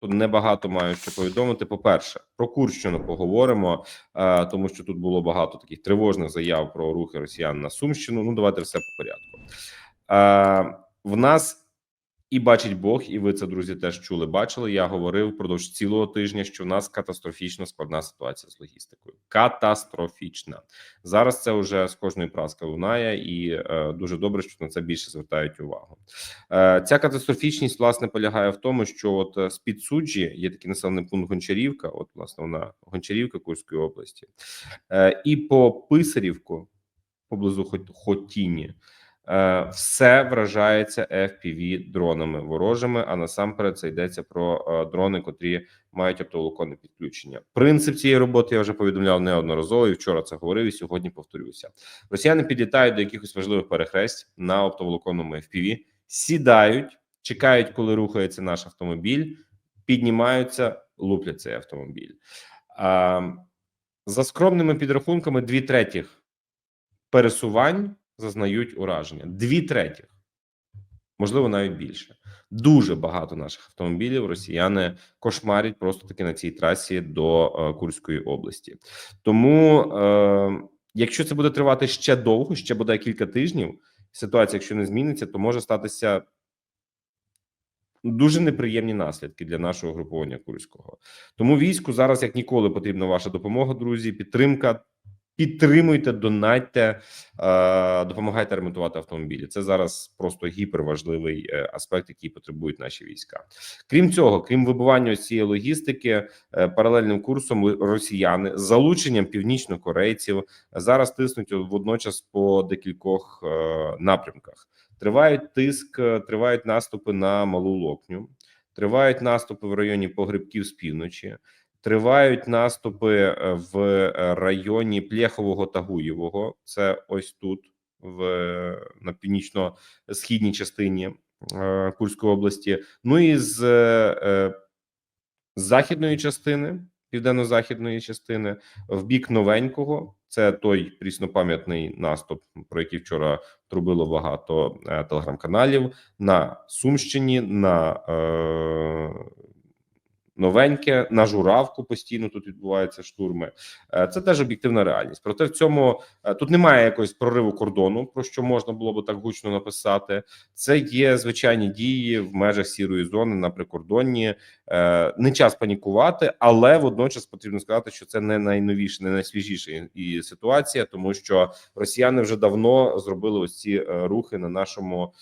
Тут небагато маю що повідомити. По перше, про Курщину поговоримо, е, тому що тут було багато таких тривожних заяв про рухи росіян на Сумщину. Ну давайте все по порядку. Е, в нас і бачить Бог, і ви це друзі теж чули. Бачили. Я говорив впродовж цілого тижня, що в нас катастрофічно складна ситуація з логістикою. Катастрофічна зараз. Це вже з кожної праски лунає, і е, дуже добре, що на це більше звертають увагу. Е, ця катастрофічність власне полягає в тому, що от е, з під суджі є такий населений пункт Гончарівка. От власне вона Гончарівка Курської області, е, і по Писарівку поблизу хоть Хотіні. Е, Все вражається fpv дронами ворожими. А насамперед це йдеться про е, дрони, котрі мають оптоволоконне підключення. Принцип цієї роботи я вже повідомляв неодноразово. і Вчора це говорив і сьогодні повторюся. Росіяни підлітають до якихось важливих перехресть на оптоволоконному FPV, сідають, чекають, коли рухається наш автомобіль, піднімаються, луплять цей автомобіль. А, за скромними підрахунками, дві третіх пересувань зазнають ураження. Дві третіх, можливо, навіть більше. Дуже багато наших автомобілів росіяни кошмарять просто таки на цій трасі до е, Курської області. Тому, е, якщо це буде тривати ще довго, ще буде кілька тижнів, ситуація, якщо не зміниться, то може статися дуже неприємні наслідки для нашого груповання курського. Тому війську зараз як ніколи потрібна ваша допомога, друзі. Підтримка. Підтримуйте, донатьте, е, допомагайте ремонтувати автомобілі. Це зараз просто гіперважливий е, аспект, який потребують наші війська. Крім цього, крім вибування цієї логістики, е, паралельним курсом росіяни з залученням північнокорейців зараз тиснуть водночас по декількох напрямках. Тривають тиск, тривають наступи на малу локню, тривають наступи в районі погребків з півночі. Тривають наступи е, в е, районі Плєхового та Гуєвого. Це ось тут, в е, на північно-східній частині е, Курської області. Ну і з е, західної частини, південно-західної частини, в бік новенького. Це той пріснопам'ятний наступ, про який вчора трубило багато телеграм-каналів на Сумщині, на новеньке на журавку постійно тут відбуваються штурми. Е, Це теж об'єктивна реальність. Проте в цьому е, тут немає якогось прориву кордону, про що можна було би так гучно написати. Це є звичайні дії в межах сірої зони на прикордонні. Е, Не час панікувати, але водночас потрібно сказати, що це не найновіша, не найсвіжіша і- ситуація, тому що росіяни вже давно зробили ось ці рухи на нашому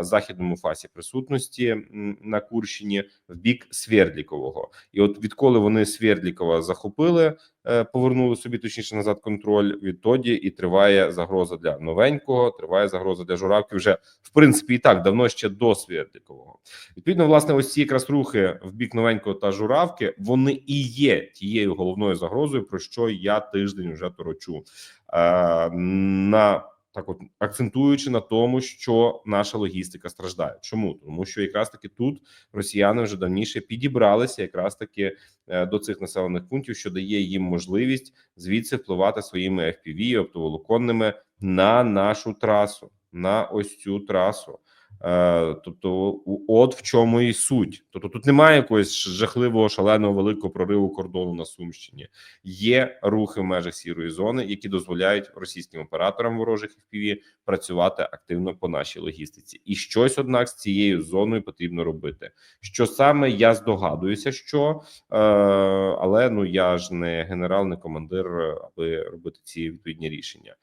західному фасі присутності на Курщині в бік Свердлікового. І от відколи вони Свердлікова захопили, е, повернули собі точніше назад контроль. Відтоді і триває загроза для новенького, триває загроза для журавки. Вже в принципі і так давно ще до Свердлікового. Відповідно, власне, ось ці якраз рухи в бік новенького та журавки вони і є тією головною загрозою, про що я тиждень вже торочу. Е, на так, от акцентуючи на тому, що наша логістика страждає. Чому тому, що якраз таки тут росіяни вже давніше підібралися, якраз таки е, до цих населених пунктів, що дає їм можливість звідси впливати своїми FPV, оптоволоконними на нашу трасу, на ось цю трасу. Е, Тобто, от в чому і суть. Тобто, тут немає якогось жахливого, шаленого великого прориву кордону на Сумщині. Є рухи в межах сірої зони, які дозволяють російським операторам ворожих FPV працювати активно по нашій логістиці. І щось, однак, з цією зоною потрібно робити. Що саме я здогадуюся, що е, але ну я ж не генерал, не командир, аби робити ці відповідні рішення.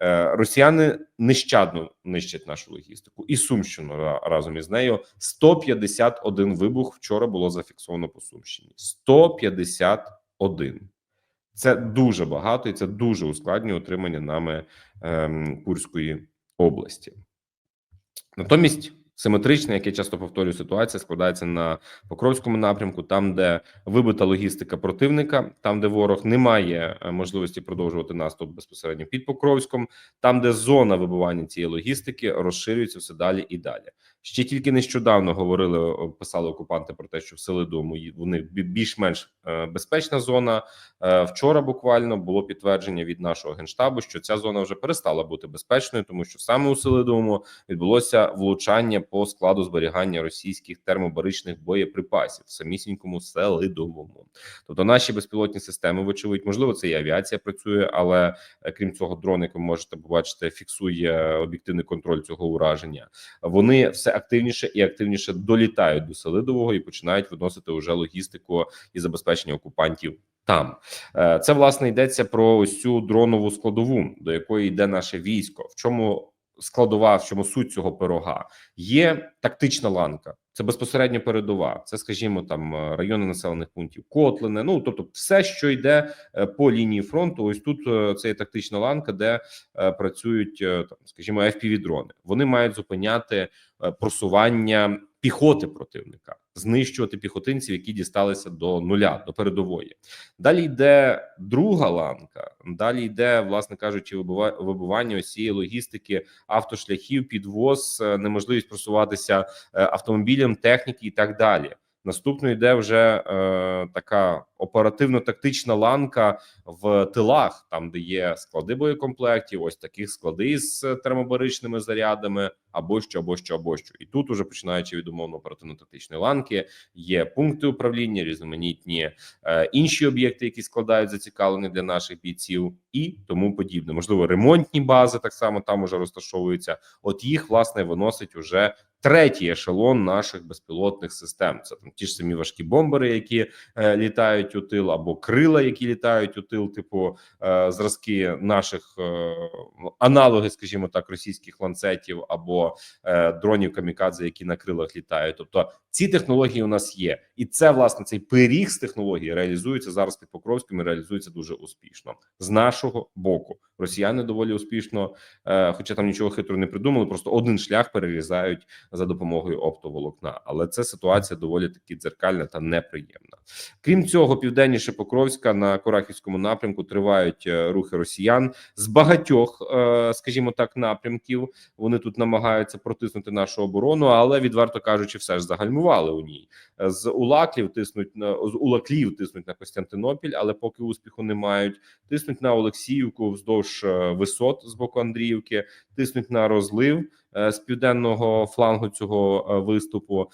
Е, Росіяни нещадно нищать нашу логістику і Сумщину разом із нею. 151 вибух вчора було зафіксовано по Сумщині. 151. Це дуже багато, і це дуже ускладнює отримання нами ем, Курської області. Натомість симетрична, як я часто повторюю, ситуація складається на Покровському напрямку, там, де вибита логістика противника, там, де ворог не має е, можливості продовжувати наступ безпосередньо під Покровськом, там, де зона вибивання цієї логістики розширюється все далі і далі. Ще тільки нещодавно говорили, писали окупанти про те, що в Селидому них більш-менш е, безпечна зона. Е, Вчора буквально було підтвердження від нашого генштабу, що ця зона вже перестала бути безпечною, тому що саме у Селидовому відбулося влучання по складу зберігання російських термобаричних боєприпасів в самісінькому Селидовому. Тобто наші безпілотні системи, вочевидь, можливо, це і авіація працює, але е, крім цього, дрон, як ви можете побачити, фіксує об'єктивний контроль цього ураження. Вони все активніше і активніше долітають до Селидового і починають виносити уже логістику і забезпечення окупантів. Там Е, це власне йдеться про ось цю дронову складову, до якої йде наше військо. В чому складова, в чому суть цього пирога? Є тактична ланка, це безпосередньо передова. Це, скажімо, там е, райони населених пунктів, Котлине. Ну тобто, все, що йде е, по лінії фронту. Ось тут е, це є тактична ланка, де працюють там, скажімо, fpv дрони. Вони мають зупиняти просування піхоти противника, знищувати піхотинців, які дісталися до нуля, до передової. Далі йде друга ланка. Далі йде, власне кажучи, вибування усієї логістики автошляхів, підвоз, е, неможливість просуватися автомобілем, автомобілям, техніки і так далі. Наступно йде вже е, така оперативно-тактична ланка в тилах, там де є склади боєкомплектів, ось такі склади з термобаричними зарядами, або що, або що, або що. І тут, уже починаючи від умовно оперативно-тактичної ланки, є пункти управління, різноманітні е, інші об'єкти, які складають зацікавлені для наших бійців, і тому подібне. Можливо, ремонтні бази так само там уже розташовуються. От їх власне виносить уже третій ешелон наших безпілотних систем. Це там ті ж самі важкі бомбери, які е, літають у тил, або крила, які літають у тил, типу е, зразки наших е, аналоги, скажімо так, російських ланцетів або е, дронів камікадзе, які на крилах літають. Тобто ці технології у нас є, і це власне цей пиріг з технологій реалізується зараз під Покровським і реалізується дуже успішно з нашого боку. Росіяни доволі успішно, е, хоча там нічого хитрого не придумали, просто один шлях перерізають за допомогою оптоволокна. Але це ситуація доволі таки дзеркальна та неприємна. Крім цього, південніше Покровська на Корахівському напрямку тривають е, рухи росіян з багатьох, е, скажімо так, напрямків. Вони тут намагаються протиснути нашу оборону, але відверто кажучи, все ж загальмували у ній. З Улаклів тиснуть на з Улаклів тиснуть на Костянтинопіль, але поки успіху не мають. Тиснуть на Олексіївку вздовж е, висот з боку Андріївки, тиснуть на розлив з південного флангу цього е, виступу.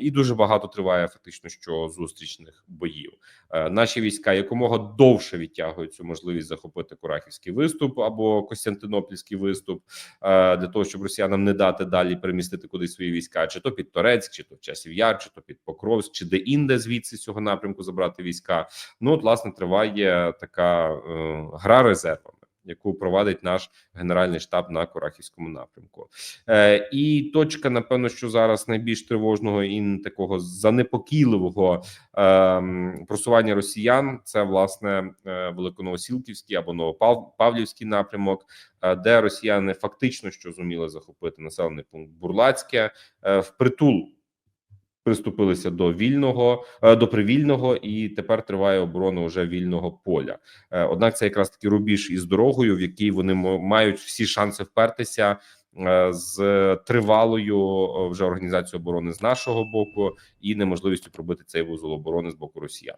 І дуже багато триває фактично що зустрічних боїв. Е, Наші війська якомога довше відтягують цю можливість захопити Курахівський виступ або Костянтинопільський виступ е, для того, щоб росіянам не дати далі перемістити кудись свої війська, чи то під Торецьк, чи то Часів Яр, чи то під Покровськ, чи де інде звідси цього напрямку забрати війська. Ну от власне триває така е, гра резервами. Яку провадить наш генеральний штаб на Корахівському напрямку, е, і точка, напевно, що зараз найбільш тривожного і такого занепокійливого е, просування росіян це власне е, Великоновосілківський або Новопавлівський напрямок, е, де росіяни фактично що зуміли захопити населений пункт Бурлацьке е, впритул приступилися до вільного е, до привільного, і тепер триває оборона вже вільного поля. Е, Однак це якраз таки рубіж із дорогою, в якій вони мають всі шанси впертися е, з тривалою вже організацією оборони з нашого боку і неможливістю пробити цей вузол оборони з боку росіян.